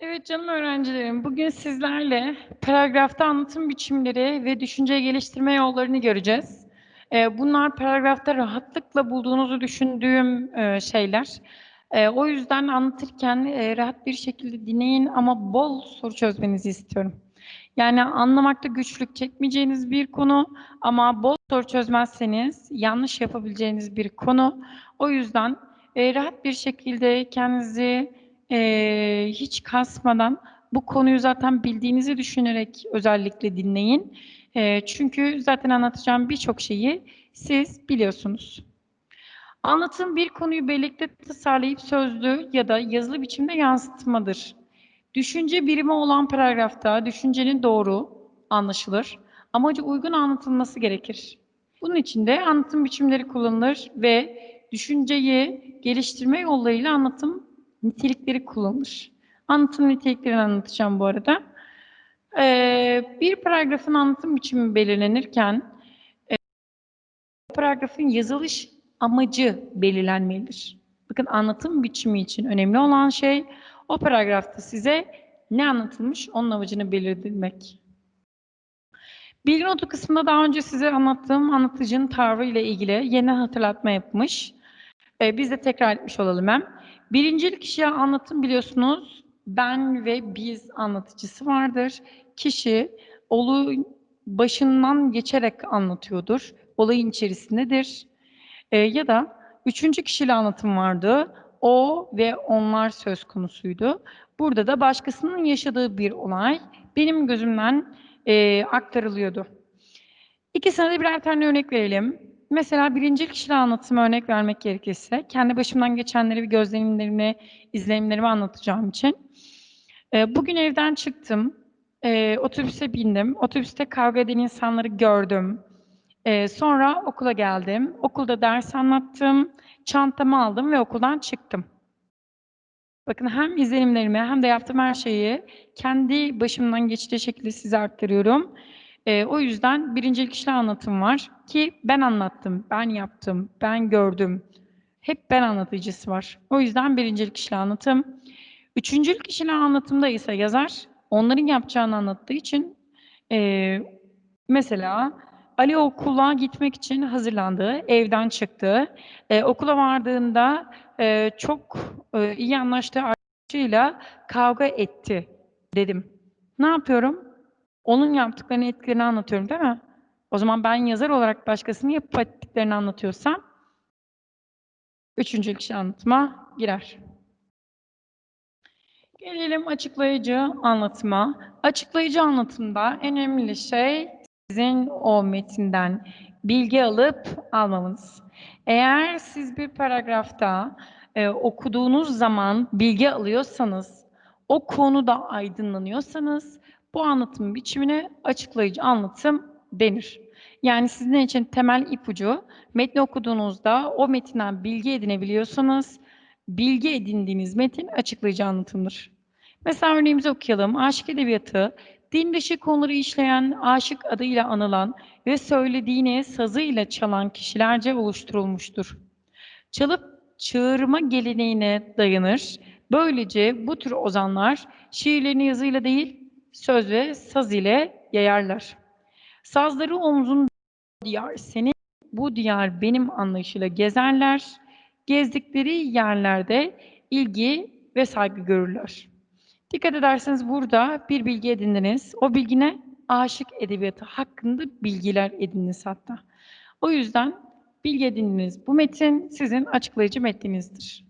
Evet canım öğrencilerim, bugün sizlerle paragrafta anlatım biçimleri ve düşünce geliştirme yollarını göreceğiz. Eee, bunlar paragrafta rahatlıkla bulduğunuzu düşündüğüm, eee, şeyler. Eee, o yüzden anlatırken, eee, rahat bir şekilde dinleyin ama bol soru çözmenizi istiyorum. Yani anlamakta güçlük çekmeyeceğiniz bir konu ama bol soru çözmezseniz yanlış yapabileceğiniz bir konu. O yüzden, eee, rahat bir şekilde kendinizi, eee, hiç kasmadan bu konuyu zaten bildiğinizi düşünerek özellikle dinleyin. Eee, çünkü zaten anlatacağım birçok şeyi siz biliyorsunuz. Anlatım bir konuyu birlikte tasarlayıp sözlü ya da yazılı biçimde yansıtmadır. Düşünce birimi olan paragrafta düşüncenin doğru, anlaşılır, amaca uygun anlatılması gerekir. Bunun için de anlatım biçimleri kullanılır ve düşünceyi geliştirme yollarıyla anlatım nitelikleri kullanılır. Anlatım niteliklerini anlatacağım bu arada. Eee, bir paragrafın anlatım biçimi belirlenirken, eee, paragrafın yazılış amacı belirlenmelidir. Bakın anlatım biçimi için önemli olan şey o paragrafta size ne anlatılmış onun amacını belirlemek. Bilgi notu kısmında daha önce size anlattığım anlatıcının tavrı ile ilgili yeniden hatırlatma yapmış. Eee, biz de tekrar etmiş olalım hem. Birincil kişiye anlatım biliyorsunuz ben ve biz anlatıcısı vardır. Kişi olayın başından geçerek anlatıyordur. Olayın içerisindedir. Eee, ya da üçüncü kişili anlatım vardı. O ve onlar söz konusuydu. Burada da başkasının yaşadığı bir olay benim gözümden, eee, aktarılıyordu. İkisine de birer tane örnek verelim. Mesela birincil kişili anlatıma örnek vermek gerekirse kendi başımdan geçenleri gözlemlerimi, izlenimlerimi anlatacağım için. Eee, bugün evden çıktım, eee, otobüse bindim, otobüste kavga eden insanları gördüm. Eee, sonra okula geldim, okulda ders anlattım, çantamı aldım ve okuldan çıktım. Bakın hem izlenimlerimi hem de yaptığım her şeyi kendi başımdan geçtiği şekilde size aktarıyorum. Eee, o yüzden birincil kişili anlatım var ki ben anlattım, ben yaptım, ben gördüm. Hep ben anlatıcısı var. O yüzden birincil kişili anlatım. Üçüncül kişili anlatımda ise yazar onların yapacağını anlattığı için, eee, mesela Ali okula gitmek için hazırlandı, evden çıktı. Eee, okula vardığında, eee, çok, eee, iyi anlaştığı arkadaşıyla kavga etti dedim. Ne yapıyorum? Onun yaptıklarının etkilerini anlatıyorum, değil mi? O zaman ben yazar olarak başkasının yapıp ettiklerini anlatıyorsam üçüncül kişi anlatıma girer. Gelelim açıklayıcı anlatıma. Açıklayıcı anlatımda en önemli şey sizin o metinden bilgi alıp almamanız. Eğer siz bir paragrafta, eee, okuduğunuz zaman bilgi alıyorsanız, o konuda aydınlanıyorsanız bu anlatım biçimine açıklayıcı anlatım denir. Yani sizin için temel ipucu metni okuduğunuzda o metinden bilgi edinebiliyorsanız bilgi edindiğiniz metin açıklayıcı anlatımdır. Mesela örneğimizi okuyalım. Aşk edebiyatı din dışı konuları işleyen, aşık adıyla anılan ve söylediğini sazıyla çalan kişilerce oluşturulmuştur. Çalıp çığırma geleneğine dayanır. Böylece bu tür ozanlar şiirlerini yazıyla değil, söz ve saz ile yayarlar. Sazları omzun diyar senin, bu diyar benim anlayışıyla gezerler. Gezdikleri yerlerde ilgi ve saygı görürler. Dikkat ederseniz burada bir bilgi edindiniz. O bilgi ne? Aşık edebiyatı hakkında bilgiler edindiniz hatta. O yüzden bilgi edindiğiniz bu metin sizin açıklayıcı metninizdir.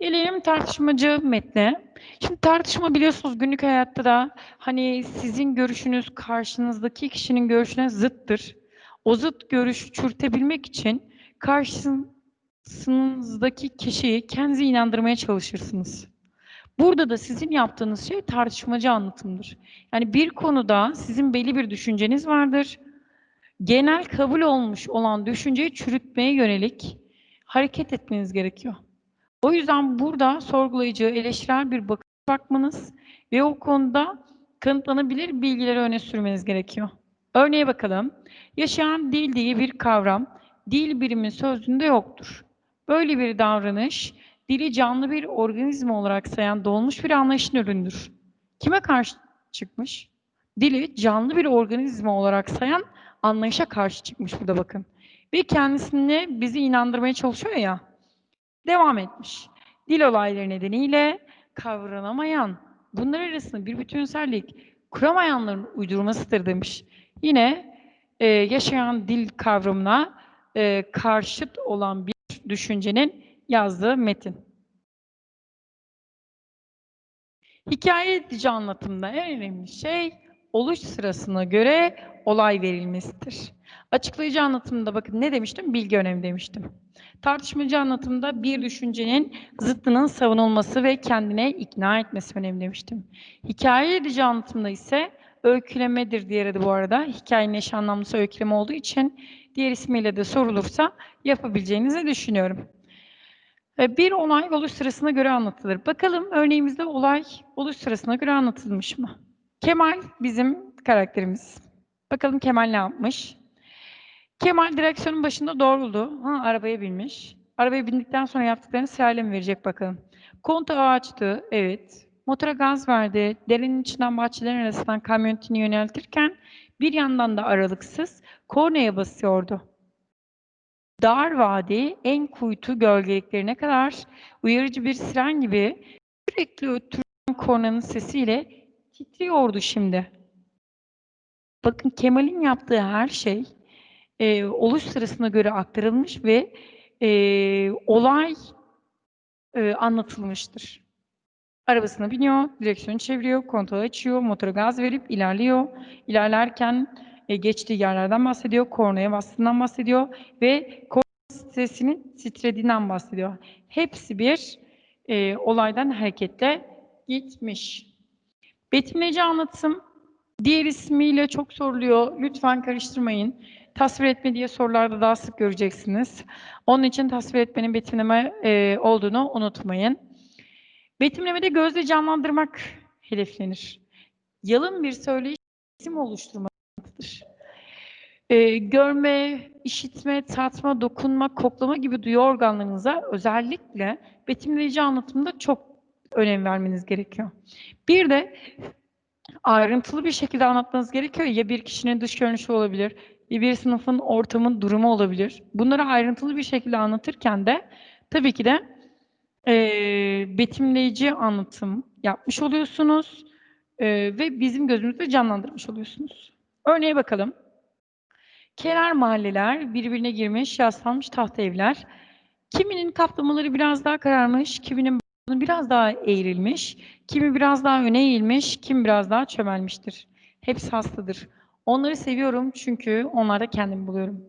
Gelelim tartışmacı metne. Şimdi tartışma biliyorsunuz günlük hayatta da hani sizin görüşünüz karşınızdaki kişinin görüşüne zıttır. O zıt görüşü çürütebilmek için karşınızdaki kişiyi kendinize inandırmaya çalışırsınız. Burada da sizin yaptığınız şey tartışmacı anlatımdır. Yani bir konuda sizin belli bir düşünceniz vardır. Genel kabul olmuş olan düşünceyi çürütmeye yönelik hareket etmeniz gerekiyor. O yüzden burada sorgulayıcı, eleştirel bir bakış bakmanız ve o konuda kanıtlanabilir bilgileri öne sürmeniz gerekiyor. Örneğe bakalım. Yaşayan dil diye bir kavram dil birimi sözlüğünde yoktur. Böyle bir davranış dili canlı bir organizma olarak sayan dolmuş bir anlayışın ürünüdür. Kime karşı çıkmış? Dili canlı bir organizma olarak sayan anlayışa karşı çıkmış burada bakın. Ve kendisine bizi inandırmaya çalışıyor ya. Devam etmiş. Dil olayları nedeniyle kavranamayan, bunlar arasında bir bütünsellik kuramayanların uydurmasıdır demiş. Yine e, yaşayan dil kavramına e, karşıt olan bir düşüncenin yazdığı metin. Hikaye edici anlatımda en önemli şey oluş sırasına göre olay verilmesidir. Açıklayıcı anlatımda bakın ne demiştim? Bilgi önemli demiştim. Tartışmacı anlatımda bir düşüncenin zıttının savunulması ve kendine ikna etmesi önemli demiştim. Hikaye edici anlatımda ise öykülemedir diğeri de bu arada. Hikayenin eş anlamlısı öyküleme olduğu için diğer ismiyle de sorulursa yapabileceğinizi düşünüyorum. E, Bir olay oluş sırasına göre anlatılır. Bakalım örneğimizde olay oluş sırasına göre anlatılmış mı? Kemal bizim karakterimiz. Bakalım Kemal ne yapmış? Kemal direksiyonun başında doğruldu. Ha, arabaya binmiş. Arabaya bindikten sonra yaptıklarını sırayla mı verecek bakalım. Kontağı açtı. Evet. Motora gaz verdi. Derenin içinden bahçelerin arasından kamyonetini yöneltirken bir yandan da aralıksız kornaya basıyordu. Dar vadi en kuytu gölgeliklerine kadar uyarıcı bir siren gibi sürekli ötüren kornanın sesiyle titriyordu şimdi. Bakın Kemal'in yaptığı her şey e, oluş sırasına göre aktarılmış ve e, olay e, anlatılmıştır. Arabasına biniyor, direksiyonu çeviriyor, kontağı açıyor, motora gaz verip ilerliyor. İlerlerken e, geçtiği yerlerden bahsediyor, kornaya bastığından bahsediyor ve korna sesinin titrediğinden bahsediyor. Hepsi bir e, olaydan hareketle gitmiş. Betimleyici anlatım diğer ismiyle çok soruluyor. Lütfen karıştırmayın. Tasvir etme diye sorularda daha sık göreceksiniz. Onun için tasvir etmenin betimleme e, olduğunu unutmayın. Betimlemede gözle canlandırmak hedeflenir. Yalın bir söyleyiş isim oluşturmaktır. E, görme, işitme, tatma, dokunma, koklama gibi duyu organlarınıza özellikle betimleyici anlatımda çok önem vermeniz gerekiyor. Bir de ayrıntılı bir şekilde anlatmanız gerekiyor. Ya bir kişinin dış görünüşü olabilir, ya bir sınıfın ortamın durumu olabilir. Bunları ayrıntılı bir şekilde anlatırken de tabii ki de e, betimleyici anlatım yapmış oluyorsunuz e, ve bizim gözümüzde canlandırmış oluyorsunuz. Örneğe bakalım. Kenar mahalleler, birbirine girmiş, yaslanmış tahta evler. Kiminin kaplamaları biraz daha kararmış, kiminin biraz daha eğrilmiş, kimi biraz daha öne eğilmiş, kim biraz daha çömelmiştir. Hepsi hastadır. Onları seviyorum çünkü onlarda kendimi buluyorum.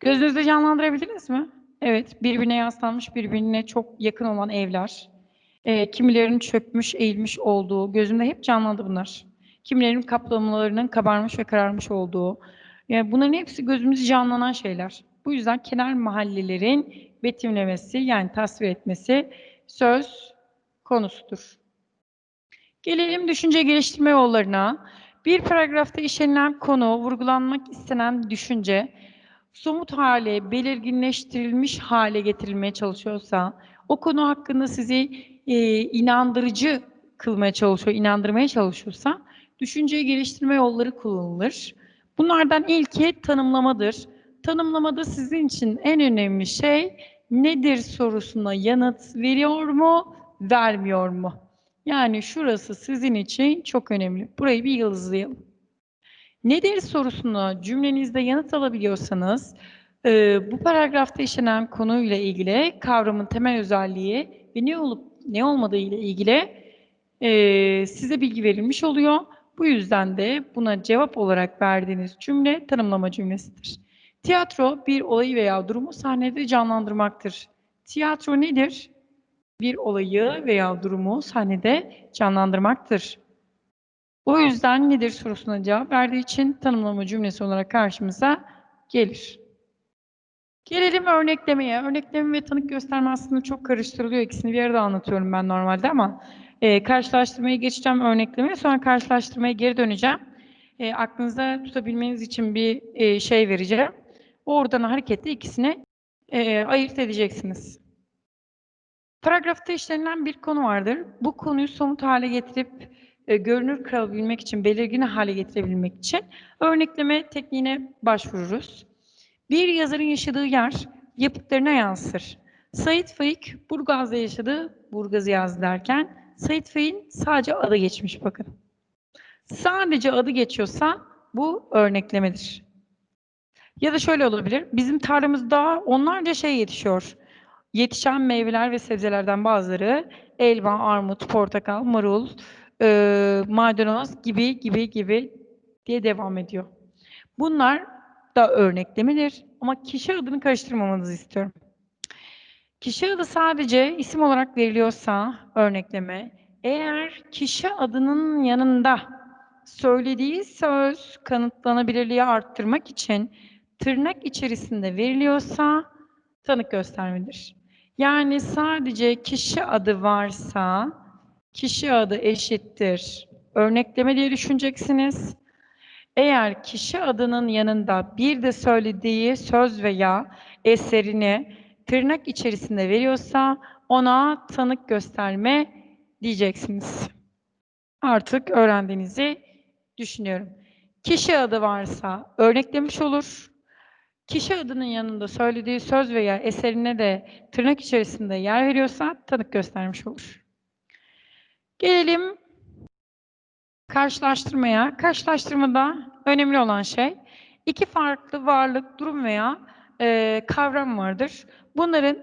Gözünüzde canlandırabildiniz mi? Evet, birbirine yaslanmış, birbirine çok yakın olan evler. E, kimilerinin çökmüş, eğilmiş olduğu, gözümde hep canlandı bunlar. Kimilerinin kaplamalarının kabarmış ve kararmış olduğu. Yani bunların hepsi gözümüzü canlanan şeyler. Bu yüzden kenar mahallelerin betimlemesi yani tasvir etmesi söz konusudur. Gelelim düşünce geliştirme yollarına. Bir paragrafta işlenilen konu, vurgulanmak istenen düşünce, somut hale, belirginleştirilmiş hale getirilmeye çalışıyorsa, o konu hakkında sizi e, inandırıcı kılmaya çalışıyor, inandırmaya çalışıyorsa, düşünceyi geliştirme yolları kullanılır. Bunlardan ilki tanımlamadır. Tanımlamada sizin için en önemli şey nedir sorusuna yanıt veriyor mu, vermiyor mu? Yani şurası sizin için çok önemli. Burayı bir yıldızlayalım. Nedir sorusuna cümlenizde yanıt alabiliyorsanız, e, bu paragrafta işlenen konuyla ilgili kavramın temel özelliği ve ne olup ne olmadığı ile ilgili e, size bilgi verilmiş oluyor. Bu yüzden de buna cevap olarak verdiğiniz cümle tanımlama cümlesidir. Tiyatro bir olayı veya durumu sahnede canlandırmaktır. Tiyatro nedir? Bir olayı veya durumu sahnede canlandırmaktır. O yüzden nedir sorusuna cevap verdiği için tanımlama cümlesi olarak karşımıza gelir. Gelelim örneklemeye. Örnekleme ve tanık gösterme aslında çok karıştırılıyor. İkisini bir arada anlatıyorum ben normalde ama e, karşılaştırmayı geçeceğim örneklemeye. Sonra karşılaştırmaya geri döneceğim. E, aklınıza tutabilmeniz için bir e, şey vereceğim. Oradan hareketle ikisini e, ayırt edeceksiniz. Paragrafta işlenilen bir konu vardır. Bu konuyu somut hale getirip e, görünür kılabilmek için, belirgin hale getirebilmek için örnekleme tekniğine başvururuz. Bir yazarın yaşadığı yer yapıtlarına yansır. Sait Faik Burgaz'da yaşadı, Burgaz'ı yazdı derken Sait Faik'in sadece adı geçmiş bakın. Sadece adı geçiyorsa bu örneklemedir. Ya da şöyle olabilir. Bizim tarlamızda onlarca şey yetişiyor. Yetişen meyveler ve sebzelerden bazıları elma, armut, portakal, marul, e, maydanoz gibi gibi gibi diye devam ediyor. Bunlar da örneklemedir ama kişi adını karıştırmamanızı istiyorum. Kişi adı sadece isim olarak veriliyorsa örnekleme, eğer kişi adının yanında söylediği söz kanıtlanabilirliği arttırmak için tırnak içerisinde veriliyorsa tanık göstermedir. Yani sadece kişi adı varsa kişi adı eşittir örnekleme diye düşüneceksiniz. Eğer kişi adının yanında bir de söylediği söz veya eserini tırnak içerisinde veriyorsa ona tanık gösterme diyeceksiniz. Artık öğrendiğinizi düşünüyorum. Kişi adı varsa örneklemiş olur. Kişi adının yanında söylediği söz veya eserine de tırnak içerisinde yer veriyorsa tanık göstermiş olur. Gelelim karşılaştırmaya. Karşılaştırmada önemli olan şey iki farklı varlık, durum veya e, kavram vardır. Bunların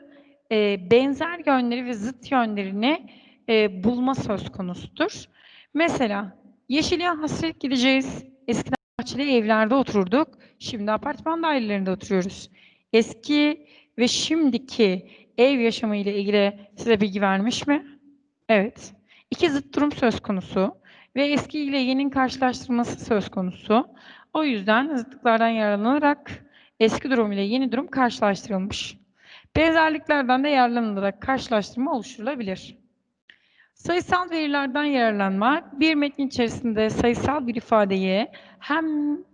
e, benzer yönleri ve zıt yönlerini e, bulma söz konusudur. Mesela Yeşil'e hasret gideceğiz. Eskiden bahçeli evlerde otururduk. Şimdi apartman dairelerinde oturuyoruz. Eski ve şimdiki ev yaşamı ile ilgili size bilgi vermiş mi? Evet. İki zıt durum söz konusu ve eski ile yeninin karşılaştırılması söz konusu. O yüzden zıtlıklardan yararlanarak eski durum ile yeni durum karşılaştırılmış. Benzerliklerden de yararlanılarak karşılaştırma oluşturulabilir. Sayısal verilerden yararlanma, bir metnin içerisinde sayısal bir ifadeyi hem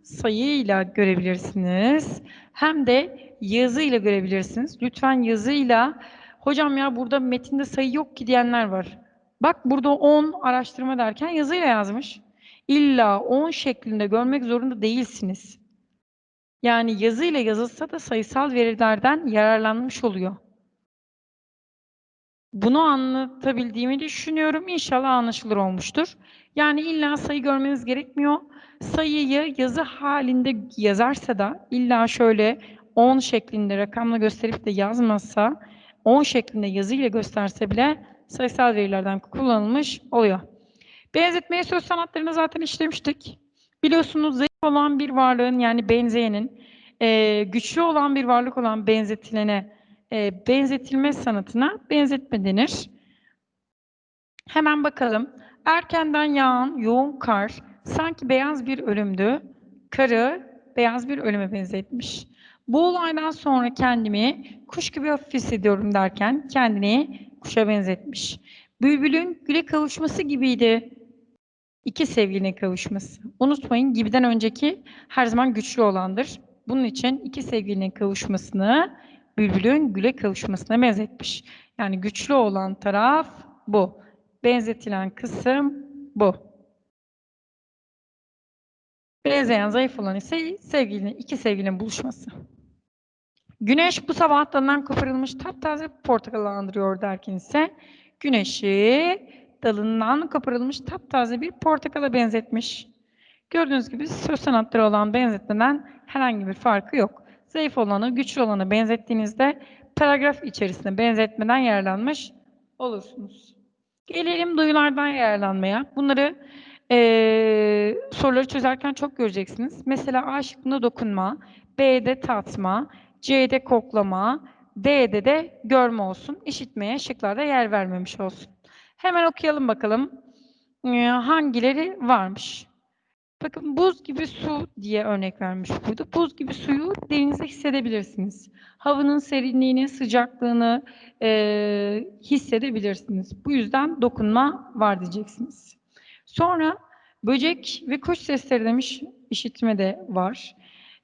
sayıyla görebilirsiniz hem de yazıyla görebilirsiniz. Lütfen yazıyla, hocam ya burada metinde sayı yok ki diyenler var. Bak burada 10 araştırma derken yazıyla yazmış. İlla 10 şeklinde görmek zorunda değilsiniz. Yani yazıyla yazılsa da sayısal verilerden yararlanmış oluyor. Bunu anlatabildiğimi düşünüyorum. İnşallah anlaşılır olmuştur. Yani illa sayı görmeniz gerekmiyor. Sayıyı yazı halinde yazarsa da illa şöyle 10 şeklinde rakamla gösterip de yazmazsa 10 şeklinde yazıyla gösterse bile sayısal verilerden kullanılmış oluyor. Benzetmeyi söz sanatlarını zaten işlemiştik. Biliyorsunuz zayıf olan bir varlığın yani benzeyenin e, güçlü olan bir varlık olan benzetilene e, benzetilme sanatına benzetme denir. Hemen bakalım. Erkenden yağan yoğun kar sanki beyaz bir ölümdü. Karı beyaz bir ölüme benzetmiş. Bu olaydan sonra kendimi kuş gibi hafif hissediyorum derken kendini kuşa benzetmiş. Bülbülün güle kavuşması gibiydi. İki sevgilinin kavuşması. Unutmayın gibiden önceki her zaman güçlü olandır. Bunun için iki sevgilinin kavuşmasını bülbülün güle kavuşmasına benzetmiş. Yani güçlü olan taraf bu. Benzetilen kısım bu. Benzeyen zayıf olan ise sevgilinin, iki sevgilinin buluşması. Güneş bu sabah dalından koparılmış taptaze portakalı andırıyor derken ise güneşi dalından koparılmış taptaze bir portakala benzetmiş. Gördüğünüz gibi söz sanatları olan benzetmeden herhangi bir farkı yok. Zayıf olanı güçlü olanı benzettiğinizde paragraf içerisinde benzetmeden yararlanmış olursunuz. Gelelim duyulardan yararlanmaya. Bunları e, soruları çözerken çok göreceksiniz. Mesela A şıkkında dokunma, B'de tatma, C'de koklama, D'de de görme olsun. İşitmeye şıklarda yer vermemiş olsun. Hemen okuyalım bakalım e, hangileri varmış. Bakın buz gibi su diye örnek vermiş burada. Buz gibi suyu derinizde hissedebilirsiniz. Havanın serinliğini, sıcaklığını e, hissedebilirsiniz. Bu yüzden dokunma var diyeceksiniz. Sonra böcek ve kuş sesleri demiş işitme de var.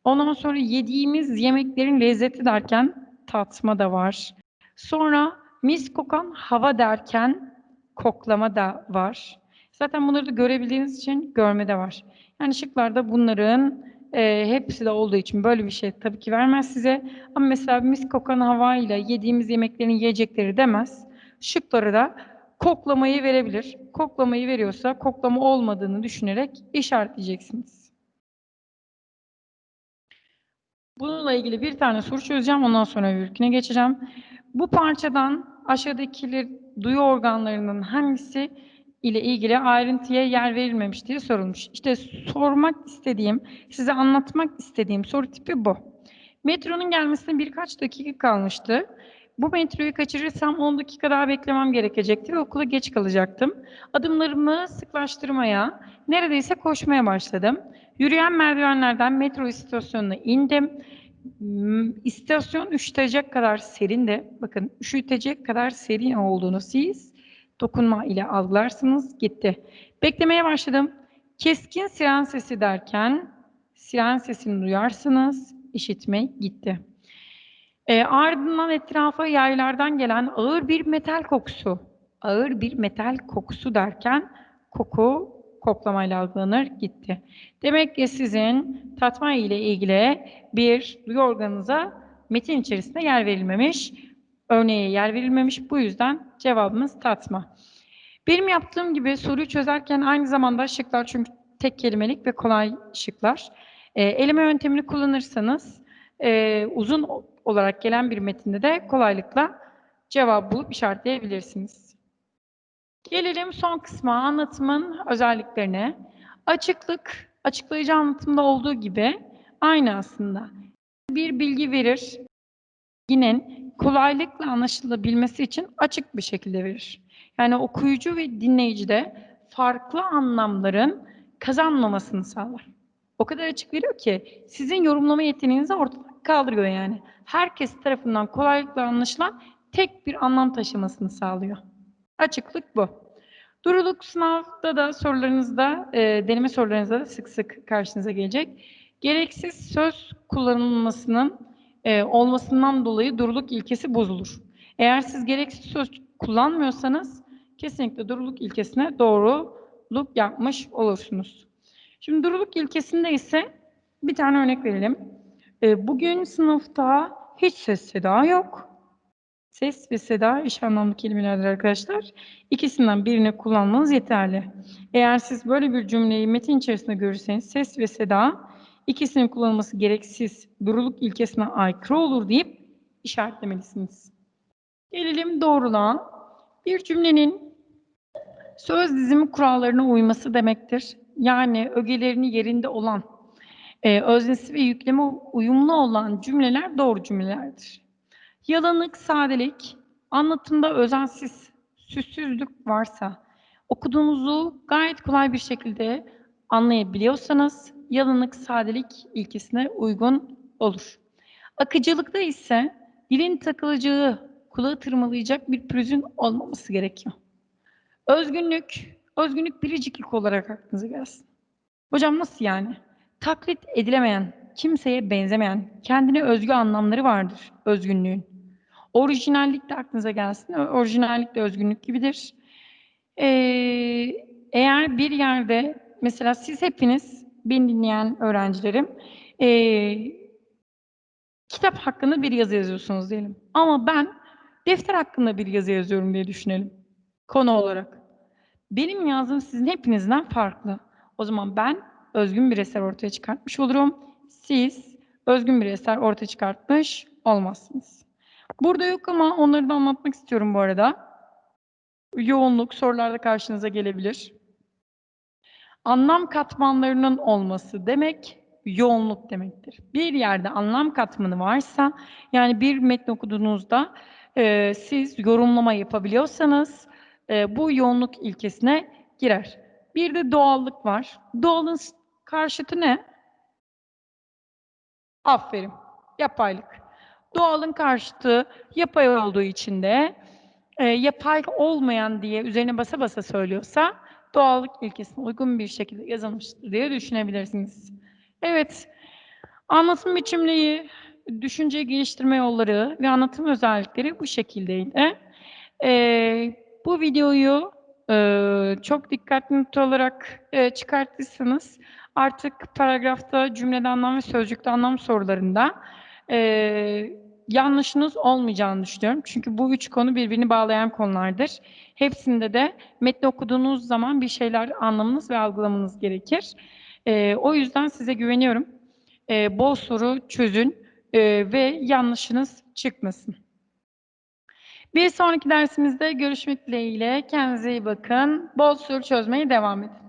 Ondan sonra yediğimiz yemeklerin lezzeti derken tatma da var. Sonra mis kokan hava derken koklama da var. Zaten bunları da görebildiğiniz için görme de var. Yani şıklarda bunların e, hepsi de olduğu için böyle bir şey tabii ki vermez size. Ama mesela mis kokan havayla yediğimiz yemeklerin yiyecekleri demez. Şıkları da koklamayı verebilir. Koklamayı veriyorsa koklama olmadığını düşünerek işaretleyeceksiniz. Bununla ilgili bir tane soru çözeceğim. Ondan sonra öbürküne geçeceğim. Bu parçadan aşağıdakiler duyu organlarının hangisi ile ilgili ayrıntıya yer verilmemiş diye sorulmuş. İşte sormak istediğim, size anlatmak istediğim soru tipi bu. Metronun gelmesine birkaç dakika kalmıştı. Bu metroyu kaçırırsam 10 dakika daha beklemem gerekecekti ve okula geç kalacaktım. Adımlarımı sıklaştırmaya, neredeyse koşmaya başladım. Yürüyen merdivenlerden metro istasyonuna indim. Hmm, İstasyon üşütecek kadar serindi. Bakın üşütecek kadar serin olduğunu siz dokunma ile algılarsınız. Gitti. Beklemeye başladım. Keskin siren sesi derken siren sesini duyarsınız. İşitme gitti. E, ardından etrafa yaylardan gelen ağır bir metal kokusu. Ağır bir metal kokusu derken koku koklamayla algılanır gitti. Demek ki sizin tatma ile ilgili bir duyu organınıza metin içerisinde yer verilmemiş. Örneğe yer verilmemiş. Bu yüzden cevabımız tatma. Benim yaptığım gibi soruyu çözerken aynı zamanda şıklar çünkü tek kelimelik ve kolay şıklar. E, eleme yöntemini kullanırsanız e, uzun olarak gelen bir metinde de kolaylıkla cevap bulup işaretleyebilirsiniz. Gelelim son kısma anlatımın özelliklerine. Açıklık, açıklayıcı anlatımda olduğu gibi aynı aslında. Bir bilgi verir, bilginin kolaylıkla anlaşılabilmesi için açık bir şekilde verir. Yani okuyucu ve dinleyici de farklı anlamların kazanmamasını sağlar. O kadar açık veriyor ki sizin yorumlama yeteneğinizi ortadan kaldırıyor yani. Herkes tarafından kolaylıkla anlaşılan tek bir anlam taşımasını sağlıyor. Açıklık bu. Duruluk sınavda da sorularınızda, e, deneme sorularınızda da sık sık karşınıza gelecek. Gereksiz söz kullanılmasının e, olmasından dolayı duruluk ilkesi bozulur. Eğer siz gereksiz söz kullanmıyorsanız kesinlikle duruluk ilkesine doğruluk yapmış olursunuz. Şimdi duruluk ilkesinde ise bir tane örnek verelim. E, bugün sınıfta hiç ses seda yok. Ses ve seda eş anlamlı kelimelerdir arkadaşlar. İkisinden birini kullanmanız yeterli. Eğer siz böyle bir cümleyi metin içerisinde görürseniz ses ve seda ikisinin kullanılması gereksiz duruluk ilkesine aykırı olur deyip işaretlemelisiniz. Gelelim doğrulan. Bir cümlenin söz dizimi kurallarına uyması demektir. Yani ögelerini yerinde olan, e, öznesi ve yükleme uyumlu olan cümleler doğru cümlelerdir. Yalanık, sadelik, anlatımda özensiz, süssüzlük varsa, okuduğunuzu gayet kolay bir şekilde anlayabiliyorsanız, yalanık, sadelik ilkesine uygun olur. Akıcılıkta ise dilin takılacağı, kulağı tırmalayacak bir pürüzün olmaması gerekiyor. Özgünlük, özgünlük biriciklik olarak aklınıza gelsin. Hocam nasıl yani? Taklit edilemeyen, kimseye benzemeyen, kendine özgü anlamları vardır özgünlüğün. Orijinallik de aklınıza gelsin. Orijinallik de özgünlük gibidir. Ee, eğer bir yerde, mesela siz hepiniz, beni dinleyen öğrencilerim, ee, kitap hakkında bir yazı yazıyorsunuz diyelim. Ama ben defter hakkında bir yazı yazıyorum diye düşünelim. Konu olarak. Benim yazdığım sizin hepinizden farklı. O zaman ben özgün bir eser ortaya çıkartmış olurum. Siz özgün bir eser ortaya çıkartmış olmazsınız. Burada yok ama onları da anlatmak istiyorum bu arada. Yoğunluk sorularda karşınıza gelebilir. Anlam katmanlarının olması demek yoğunluk demektir. Bir yerde anlam katmanı varsa yani bir metni okuduğunuzda e, siz yorumlama yapabiliyorsanız e, bu yoğunluk ilkesine girer. Bir de doğallık var. Doğalın karşıtı ne? Aferin. Yapaylık. Doğalın karşıtı yapay olduğu için de e, yapay olmayan diye üzerine basa basa söylüyorsa doğallık ilkesine uygun bir şekilde yazılmıştır diye düşünebilirsiniz. Evet, anlatım biçimliği, düşünce geliştirme yolları ve anlatım özellikleri bu şekildeydi. Eee, bu videoyu, eee, çok dikkatli not alarak, eee, çıkarttıysanız artık paragrafta cümlede anlam ve sözcükte anlam sorularında, eee, yanlışınız olmayacağını düşünüyorum. Çünkü bu 3 konu birbirini bağlayan konulardır. Hepsinde de metni okuduğunuz zaman bir şeyler anlamanız ve algılamanız gerekir. Eee, o yüzden size güveniyorum. Eee, bol soru çözün, eee, ve yanlışınız çıkmasın. Bir sonraki dersimizde görüşmek dileğiyle. Kendinize iyi bakın. Bol soru çözmeye devam edin.